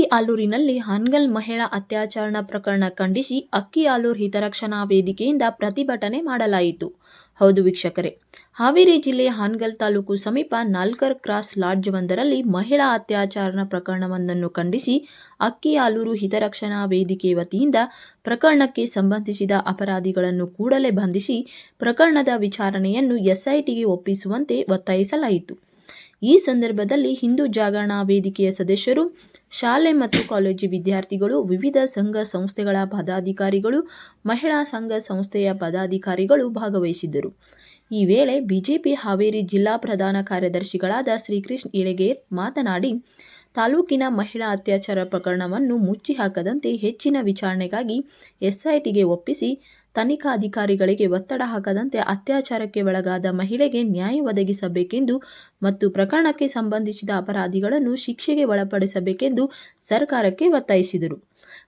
ಅಕ್ಕಿ ಆಲೂರಿನಲ್ಲಿ ಹಾನ್ಗಲ್ ಮಹಿಳಾ ಅತ್ಯಾಚಾರಣ ಪ್ರಕರಣ ಖಂಡಿಸಿ ಅಕ್ಕಿ ಆಲೂರು ಹಿತರಕ್ಷಣಾ ವೇದಿಕೆಯಿಂದ ಪ್ರತಿಭಟನೆ ಮಾಡಲಾಯಿತು. ಹೌದು ವೀಕ್ಷಕರೇ, ಹಾವೇರಿ ಜಿಲ್ಲೆಯ ಹಾನ್ಗಲ್ ತಾಲೂಕು ಸಮೀಪ ನಾಲ್ಕರ್ ಕ್ರಾಸ್ ಲಾಡ್ಜ್ ಒಂದರಲ್ಲಿ ಮಹಿಳಾ ಅತ್ಯಾಚಾರ ಪ್ರಕರಣವೊಂದನ್ನು ಖಂಡಿಸಿ ಅಕ್ಕಿ ಆಲೂರು ಹಿತರಕ್ಷಣಾ ವೇದಿಕೆ ವತಿಯಿಂದ ಪ್ರಕರಣಕ್ಕೆ ಸಂಬಂಧಿಸಿದ ಅಪರಾಧಿಗಳನ್ನು ಕೂಡಲೇ ಬಂಧಿಸಿ ಪ್ರಕರಣದ ವಿಚಾರಣೆಯನ್ನು ಎಸ್ಐಟಿಗೆ ಒಪ್ಪಿಸುವಂತೆ ಒತ್ತಾಯಿಸಲಾಯಿತು. ಈ ಸಂದರ್ಭದಲ್ಲಿ ಹಿಂದೂ ಜಾಗರಣಾ ವೇದಿಕೆಯ ಸದಸ್ಯರು, ಶಾಲೆ ಮತ್ತು ಕಾಲೇಜು ವಿದ್ಯಾರ್ಥಿಗಳು, ವಿವಿಧ ಸಂಘ ಸಂಸ್ಥೆಗಳ ಪದಾಧಿಕಾರಿಗಳು, ಮಹಿಳಾ ಸಂಘ ಸಂಸ್ಥೆಯ ಪದಾಧಿಕಾರಿಗಳು ಭಾಗವಹಿಸಿದ್ದರು. ಈ ವೇಳೆ ಬಿಜೆಪಿ ಹಾವೇರಿ ಜಿಲ್ಲಾ ಪ್ರಧಾನ ಕಾರ್ಯದರ್ಶಿಗಳಾದ ಶ್ರೀಕೃಷ್ಣ ಇಳೆಗೇರ್ ಮಾತನಾಡಿ, ತಾಲೂಕಿನ ಮಹಿಳಾ ಅತ್ಯಾಚಾರ ಪ್ರಕರಣವನ್ನು ಮುಚ್ಚಿ ಹಾಕದಂತೆ ಹೆಚ್ಚಿನ ವಿಚಾರಣೆಗಾಗಿ ಎಸ್ಐಟಿಗೆ ಒಪ್ಪಿಸಿ ತನಿಖಾಧಿಕಾರಿಗಳಿಗೆ ಒತ್ತಡ ಹಾಕದಂತೆ ಅತ್ಯಾಚಾರಕ್ಕೆ ಒಳಗಾದ ಮಹಿಳೆಗೆ ನ್ಯಾಯ ಒದಗಿಸಬೇಕೆಂದು ಮತ್ತು ಪ್ರಕರಣಕ್ಕೆ ಸಂಬಂಧಿಸಿದ ಅಪರಾಧಿಗಳನ್ನು ಶಿಕ್ಷೆಗೆ ಒಳಪಡಿಸಬೇಕೆಂದು ಸರ್ಕಾರಕ್ಕೆ ಒತ್ತಾಯಿಸಿದರು.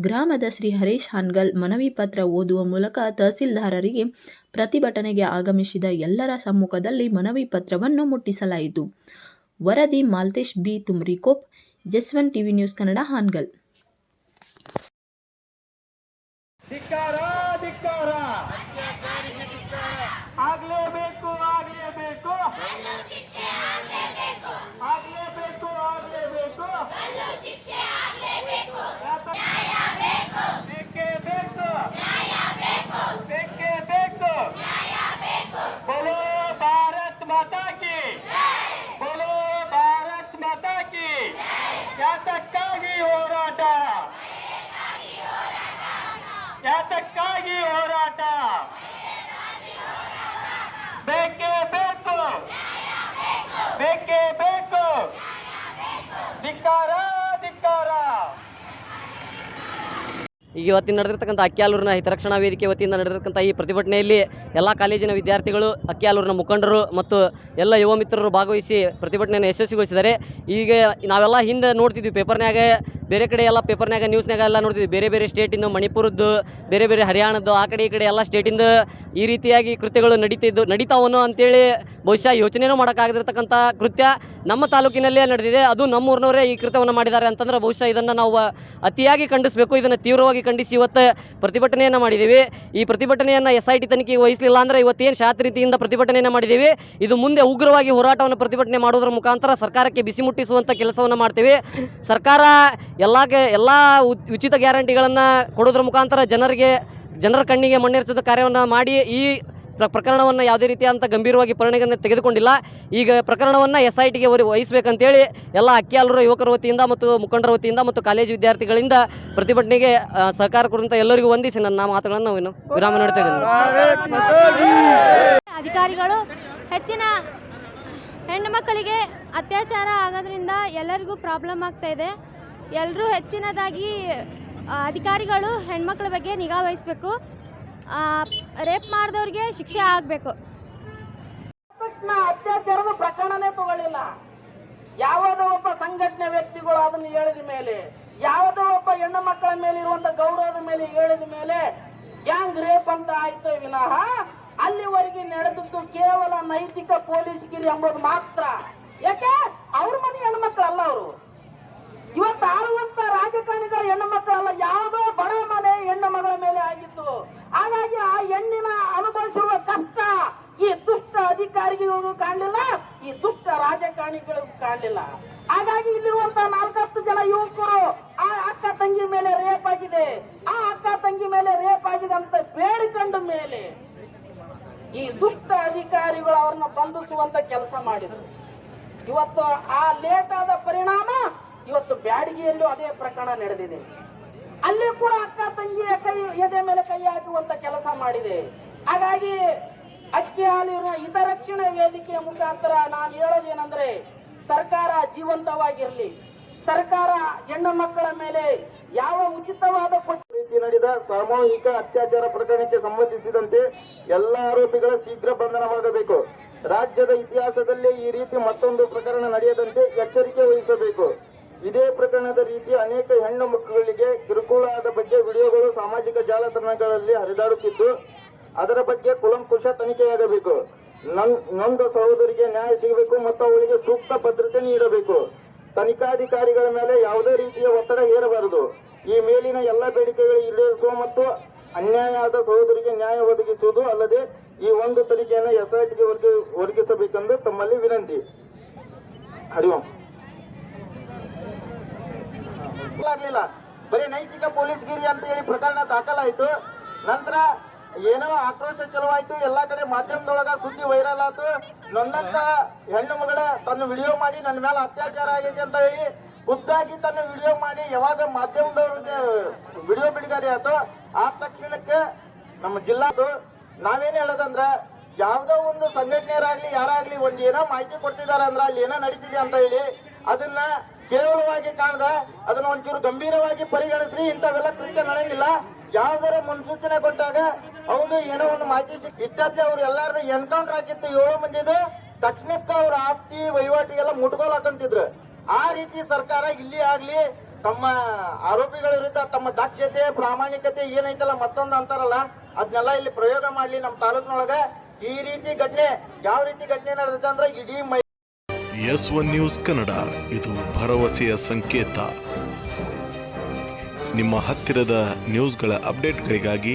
ಗ್ರಾಮದ ಶ್ರೀ ಹರೀಶ್ ಹಾನ್ಗಲ್ ಮನವಿ ಪತ್ರ ಓದುವ ಮೂಲಕ ತಹಸೀಲ್ದಾರರಿಗೆ ಪ್ರತಿಭಟನೆಗೆ ಆಗಮಿಸಿದ ಎಲ್ಲರ ಸಮ್ಮುಖದಲ್ಲಿ ಮನವಿ ಪತ್ರವನ್ನು ಮುಟ್ಟಿಸಲಾಯಿತು. ವರದಿ ಮಾಲ್ತೇಶ್ ಬಿ. ತುಮ್ರಿಕೋಪ್, ಜಸ್ವನ್ ಟಿವಿ ನ್ಯೂಸ್ ಕನ್ನಡ ಹಾನ್ಗಲ್. ಧಿಕ್ಕಾರ ಆಗ್ಲೇಬೇಕು ಆಗ್ಲೇಬೇಕು ಆಗ್ಲೇಬೇಕು ಆಗ್ಲೇಬೇಕು ಬೇಕೇ ಬೇಕು ಬೇಕೇ ಬೇಕು ಬೋಲೋ ಭಾರತ್ ಮಾತಾ ಕಿ ಬೋಲೋ ಭಾರತ್ ಮಾತಾ ಕಿ ಯಾತಕ್ಕಾಗಿ ಹೋರ ಯಾತಕ್ಕಾಗಿ ಹೋರಾಟ ಬೇಕೇ ಬೇಕು ಬೇಕೇ ಬೇಕು ಧಿಕ್ಕಾರ ಧಿಕ್ಕಾರ ಈಗ ಇವತ್ತಿನ ನಡೆದಿರ್ತಕ್ಕಂಥ ಅಕ್ಕಿಯಾಲೂರಿನ ಹಿತರಕ್ಷಣಾ ವೇದಿಕೆ ವತಿಯಿಂದ ನಡೆದಿರ್ತಕ್ಕಂಥ ಈ ಪ್ರತಿಭಟನೆಯಲ್ಲಿ ಎಲ್ಲ ಕಾಲೇಜಿನ ವಿದ್ಯಾರ್ಥಿಗಳು ಅಕ್ಕಿಯಾಲೂರಿನ ಮುಖಂಡರು ಮತ್ತು ಎಲ್ಲ ಯುವ ಮಿತ್ರರು ಭಾಗವಹಿಸಿ ಪ್ರತಿಭಟನೆಯನ್ನು ಯಶಸ್ವಿಗೊಳಿಸಿದ್ದಾರೆ. ಈಗ ನಾವೆಲ್ಲ ಹಿಂದೆ ನೋಡ್ತಿದ್ವಿ ಪೇಪರ್ನ್ಯಾಗ, ಬೇರೆ ಕಡೆ ಎಲ್ಲ ಪೇಪರ್ನ್ಯಾಗ ನ್ಯೂಸ್ನಾಗ ಎಲ್ಲ ನೋಡ್ತಿದ್ವಿ. ಬೇರೆ ಬೇರೆ ಸ್ಟೇಟಿಂದು ಮಣಿಪುರದ್ದು, ಬೇರೆ ಬೇರೆ ಹರಿಯಾಣದ್ದು, ಆ ಕಡೆ ಈ ಕಡೆ ಎಲ್ಲ ಸ್ಟೇಟಿಂದು ಈ ರೀತಿಯಾಗಿ ಕೃತ್ಯಗಳು ನಡೀತಿದ್ದು, ನಡೀತಾವನು ಅಂತೇಳಿ ಬಹುಶಃ ಯೋಚನೆನೂ ಮಾಡೋಕ್ಕಾಗದಿರ್ತಕ್ಕಂಥ ಕೃತ್ಯ ನಮ್ಮ ತಾಲೂಕಿನಲ್ಲೇ ನಡೆದಿದೆ. ಅದು ನಮ್ಮೂರಿನವರೇ ಈ ಕೃತ್ಯವನ್ನು ಮಾಡಿದ್ದಾರೆ ಅಂತಂದ್ರೆ ಬಹುಶಃ ಇದನ್ನು ನಾವು ಅತಿಯಾಗಿ ಖಂಡಿಸಬೇಕು. ಇದನ್ನು ತೀವ್ರವಾಗಿ ಖಂಡಿಸಿ ಇವತ್ತು ಪ್ರತಿಭಟನೆಯನ್ನು ಮಾಡಿದ್ದೀವಿ. ಈ ಪ್ರತಿಭಟನೆಯನ್ನು ಎಸ್ ಐ ಟಿ ತನಿಖೆಗೆ ವಹಿಸಲಿಲ್ಲ ಅಂದರೆ ಇವತ್ತೇನು ಶಾಂತ ರೀತಿಯಿಂದ ಪ್ರತಿಭಟನೆಯನ್ನು ಮಾಡಿದ್ದೀವಿ. ಇದು ಮುಂದೆ ಉಗ್ರವಾಗಿ ಹೋರಾಟವನ್ನು ಪ್ರತಿಭಟನೆ ಮಾಡೋದ್ರ ಮುಖಾಂತರ ಸರ್ಕಾರಕ್ಕೆ ಬಿಸಿ ಮುಟ್ಟಿಸುವಂಥ ಕೆಲಸವನ್ನು ಮಾಡ್ತೀವಿ. ಸರ್ಕಾರ ಎಲ್ಲ ಎಲ್ಲ ಉಚಿತ ಗ್ಯಾರಂಟಿಗಳನ್ನು ಕೊಡೋದ್ರ ಮುಖಾಂತರ ಜನರಿಗೆ, ಜನರ ಕಣ್ಣಿಗೆ ಮಣ್ಣೆರಿಸಿದ ಕಾರ್ಯವನ್ನು ಮಾಡಿ ಈ ಪ್ರಕರಣವನ್ನು ಯಾವುದೇ ರೀತಿಯಾದಂಥ ಗಂಭೀರವಾಗಿ ಪರಿಗಣನೆ ತೆಗೆದುಕೊಂಡಿಲ್ಲ. ಈಗ ಪ್ರಕರಣವನ್ನು ಎಸ್ ಐ ಟಿಗೆ ವಹಿಸಬೇಕಂತೇಳಿ ಎಲ್ಲ ಅಕ್ಕಿಯಾಲರು ಯುವಕರ ವತಿಯಿಂದ ಮತ್ತು ಮುಖಂಡರ ವತಿಯಿಂದ ಮತ್ತು ಕಾಲೇಜು ವಿದ್ಯಾರ್ಥಿಗಳಿಂದ ಪ್ರತಿಭಟನೆಗೆ ಸಹಕಾರ ಕೊಡುವಂಥ ಎಲ್ಲರಿಗೂ ವಂದಿಸಿ ನನ್ನ ಮಾತುಗಳನ್ನು ನಾನು ವಿರಾಮ ಇದ್ದೇನೆ. ಅಧಿಕಾರಿಗಳು ಹೆಚ್ಚಿನ ಹೆಣ್ಣು ಮಕ್ಕಳಿಗೆ ಅತ್ಯಾಚಾರ ಆಗೋದ್ರಿಂದ ಎಲ್ಲರಿಗೂ ಪ್ರಾಬ್ಲಮ್ ಆಗ್ತಾ ಇದೆ. ಎಲ್ಲರೂ ಹೆಚ್ಚಿನದಾಗಿ ಅಧಿಕಾರಿಗಳು ಹೆಣ್ಮಕ್ಳ ಬಗ್ಗೆ ನಿಗಾ ವಹಿಸಬೇಕು. ರೇಪ್ ಮಾಡಿದವ್ರಿಗೆ ಶಿಕ್ಷೆ ಆಗಬೇಕು. ಅತ್ಯಾಚಾರದ ಪ್ರಕರಣನೇ ತಗೊಳ್ಳಿಲ್ಲ. ಯಾವುದೋ ಒಬ್ಬ ಸಂಘಟನೆ ವ್ಯಕ್ತಿಗಳು ಅದನ್ನು ಹೇಳಿದ ಮೇಲೆ, ಯಾವುದೋ ಒಬ್ಬ ಹೆಣ್ಣು ಮಕ್ಕಳ ಮೇಲೆ ಇರುವಂತ ಗೌರವದ ಮೇಲೆ ಹೇಳಿದ ಮೇಲೆ ಗ್ಯಾಂಗ್ ರೇಪ್ ಅಂತ ಆಯ್ತು ವಿನಃ ಅಲ್ಲಿವರೆಗೆ ನಡೆದದ್ದು ಕೇವಲ ನೈತಿಕ ಪೊಲೀಸ್ ಗಿರಿ ಎಂಬುದು ಮಾತ್ರ. ಯಾಕೆ? ಅವ್ರ ಮನೆ ಹೆಣ್ಣು ಮಕ್ಕಳಲ್ಲ ಅವರು. ಇವತ್ತು ಆಳುವಂತ ರಾಜಕಾರಣಿಗಳ ಹೆಣ್ಣು ಮಕ್ಕಳಲ್ಲ ಯಾವುದೋ ಬಡ ಮನೆ ಹೆಣ್ಣು ಮಗಳ ಮೇಲೆ ಆಗಿತ್ತು ಹಾಗಾಗಿ ಆ ಹೆಣ್ಣಿನ ಅನುಭವಿಸಿರುವ ಕಷ್ಟ ಈ ದುಷ್ಟ ಅಧಿಕಾರಿಗಳಿಗೂ ಕಾಣಲಿಲ್ಲ, ಈ ದುಷ್ಟ ರಾಜಕಾರಣಿಗಳಿಗೂ ಕಾಣಲಿಲ್ಲ. ಹಾಗಾಗಿ ಇಲ್ಲಿರುವಂತ ನಾಲ್ಕತ್ತು ಜನ ಯುವಕರು ಆ ಅಕ್ಕ ತಂಗಿ ಮೇಲೆ ರೇಪ್ ಆಗಿದೆ. ಆ ಅಕ್ಕ ತಂಗಿ ಮೇಲೆ ರೇಪ್ ಆಗಿದೆ ಅಂತ ಬೇಡಿಕೊಂಡ ಮೇಲೆ ಈ ದುಷ್ಟ ಅಧಿಕಾರಿಗಳು ಅವ್ರನ್ನ ಬಂಧಿಸುವಂತ ಕೆಲಸ ಮಾಡಿದ್ರು. ಇವತ್ತು ಆ ಲೇಟ್ ಆದ ಪರಿಣಾಮ ಇವತ್ತು ಬ್ಯಾಡಗಿಯಲ್ಲೂ ಅದೇ ಪ್ರಕರಣ ನಡೆದಿದೆ. ಅಲ್ಲಿ ಕೂಡ ಅಕ್ಕ ತಂಗಿಯ ಕೈ ಎದೆ ಮೇಲೆ ಕೈ ಹಾಕುವಂತ ಕೆಲಸ ಮಾಡಿದೆ. ಹಾಗಾಗಿ ಅಕ್ಕಿ ಹಾಲಿನ ಹಿತರಕ್ಷಣೆ ವೇದಿಕೆಯ ಮುಖಾಂತರ ನಾನು ಹೇಳೋದೇನೆಂದ್ರೆ ಸರ್ಕಾರ ಜೀವಂತವಾಗಿರಲಿ. ಸರ್ಕಾರ ಹೆಣ್ಣು ಮಕ್ಕಳ ಮೇಲೆ ಯಾವ ಉಚಿತವಾದ ರೀತಿ ನಡೆದ ಸಾಮೂಹಿಕ ಅತ್ಯಾಚಾರ ಪ್ರಕರಣಕ್ಕೆ ಸಂಬಂಧಿಸಿದಂತೆ ಎಲ್ಲ ಆರೋಪಿಗಳ ಶೀಘ್ರ ಬಂಧನವಾಗಬೇಕು. ರಾಜ್ಯದ ಇತಿಹಾಸದಲ್ಲೇ ಈ ರೀತಿ ಮತ್ತೊಂದು ಪ್ರಕರಣ ನಡೆಯದಂತೆ ಎಚ್ಚರಿಕೆ ವಹಿಸಬೇಕು. ಇದೇ ಪ್ರಕರಣದ ರೀತಿ ಅನೇಕ ಹೆಣ್ಣು ಮಕ್ಕಳಿಗೆ ಕಿರುಕುಳದ ಬಗ್ಗೆ ವಿಡಿಯೋಗಳು ಸಾಮಾಜಿಕ ಜಾಲತಾಣಗಳಲ್ಲಿ ಹರಿದಾಡುತ್ತಿದ್ದು ಅದರ ಬಗ್ಗೆ ಕುಲಂಕುಶ ತನಿಖೆಯಾಗಬೇಕು. ನೊಂದ ಸಹೋದರಿಗೆ ನ್ಯಾಯ ಸಿಗಬೇಕು ಮತ್ತು ಅವಳಿಗೆ ಸೂಕ್ತ ಭದ್ರತೆ ನೀಡಬೇಕು. ತನಿಖಾಧಿಕಾರಿಗಳ ಮೇಲೆ ಯಾವುದೇ ರೀತಿಯ ಒತ್ತಡ ಹೇರಬಾರದು. ಈ ಮೇಲಿನ ಎಲ್ಲ ಬೇಡಿಕೆಗಳು ಈಡೇರಿಸುವ ಮತ್ತು ಅನ್ಯಾಯ ಆದ ಸಹೋದರಿಗೆ ನ್ಯಾಯ ಒದಗಿಸುವುದು ಅಲ್ಲದೆ ಈ ಒಂದು ತನಿಖೆಯನ್ನು ಎಸ್ಐಟಿಗೆ ವರ್ಗ ಒದಗಿಸಬೇಕೆಂದು ತಮ್ಮಲ್ಲಿ ವಿನಂತಿ. ಹರಿ ಓಂ. ಬರೀ ನೈತಿಕ ಪೊಲೀಸ್ ಗಿರಿ ಅಂತ ಹೇಳಿ ಪ್ರಕರಣ ದಾಖಲಾಯಿತು. ನಂತರ ಏನೋ ಆಕ್ರೋಶ ಚಲುವಾಯ್ತು, ಎಲ್ಲಾ ಕಡೆ ಮಾಧ್ಯಮದೊಳಗ ಸುದ್ದಿ ವೈರಲ್ ಆಯ್ತು ನೊಂದಂತ ಹೆಣ್ಣು ಮಗಳ ತನ್ನ ವಿಡಿಯೋ ಮಾಡಿ ನನ್ನ ಮೇಲೆ ಅತ್ಯಾಚಾರ ಆಗೈತಿ ಅಂತ ಹೇಳಿ ಖುದ್ದಾಗಿ ತನ್ನ ವಿಡಿಯೋ ಮಾಡಿ ಯಾವಾಗ ಮಾಧ್ಯಮದವ್ರಿಗೆ ವಿಡಿಯೋ ಬಿಡುಗಡೆ ಆಯ್ತು ಆ ತಕ್ಷಣಕ್ಕೆ ನಮ್ಮ ಜಿಲ್ಲಾದು ನಾವೇನ್ ಹೇಳೋದಂದ್ರೆ ಯಾವ್ದೋ ಒಂದು ಸಂಘಟನೆಯರಾಗ್ಲಿ, ಯಾರಾಗ್ಲಿ ಒಂದ್ ಏನೋ ಮಾಹಿತಿ ಕೊಡ್ತಿದಾರ ಅಂದ್ರ ಅಲ್ಲಿ ಏನೋ ನಡೀತಿದೆ ಅಂತ ಹೇಳಿ ಅದನ್ನ ಕೇವಲವಾಗಿ ಕಾಣದ, ಅದನ್ನ ಒಂಚೂರು ಗಂಭೀರವಾಗಿ ಪರಿಗಣಿಸ್ರಿ, ಇಂಥವೆಲ್ಲ ಕೃತ್ಯ ನಡೆಯಂಗಿಲ್ಲ. ಯಾವ್ದಾರ ಮುನ್ಸೂಚನೆ ಕೊಟ್ಟಾಗ ಹೌದು, ಏನೋ ಒಂದು ಮಾಜಿ ಇಷ್ಟಕ್ಕೆ ಅವ್ರು ಎಲ್ಲಾರ್ದು ಎನ್ಕೌಂಟರ್ ಆಗಿತ್ತು ಏಳು ಮಂದಿದು. ತಕ್ಷಣಕ್ಕೆ ಅವ್ರ ಆಸ್ತಿ, ವಹಿವಾಟಿಗೆಲ್ಲ ಮುಟ್ಕೋಲ್ ಹಾಕಂತಿದ್ರು. ಆ ರೀತಿ ಸರ್ಕಾರ ಇಲ್ಲಿ ಆಗ್ಲಿ, ತಮ್ಮ ಆರೋಪಿಗಳ ವಿರುದ್ಧ ತಮ್ಮ ದಕ್ಷತೆ ಪ್ರಾಮಾಣಿಕತೆ ಏನೈತಲ್ಲ ಮತ್ತೊಂದು ಅಂತಾರಲ್ಲ ಅದನ್ನೆಲ್ಲ ಇಲ್ಲಿ ಪ್ರಯೋಗ ಮಾಡ್ಲಿ ನಮ್ಮ ತಾಲೂಕಿನೊಳಗ. ಈ ರೀತಿ ಘಟನೆ, ಯಾವ ರೀತಿ ಘಟನೆ ನಡೆದಿದೆ ಅಂದ್ರೆ ಇಡೀ my S one news Kannada. ಇದು ಭರವಸೆಯ ಸಂಕೇತ. ನಿಮ್ಮ ಹತ್ತಿರದ ನ್ಯೂಸ್ಗಳ ಅಪ್ಡೇಟ್ಗಳಿಗಾಗಿ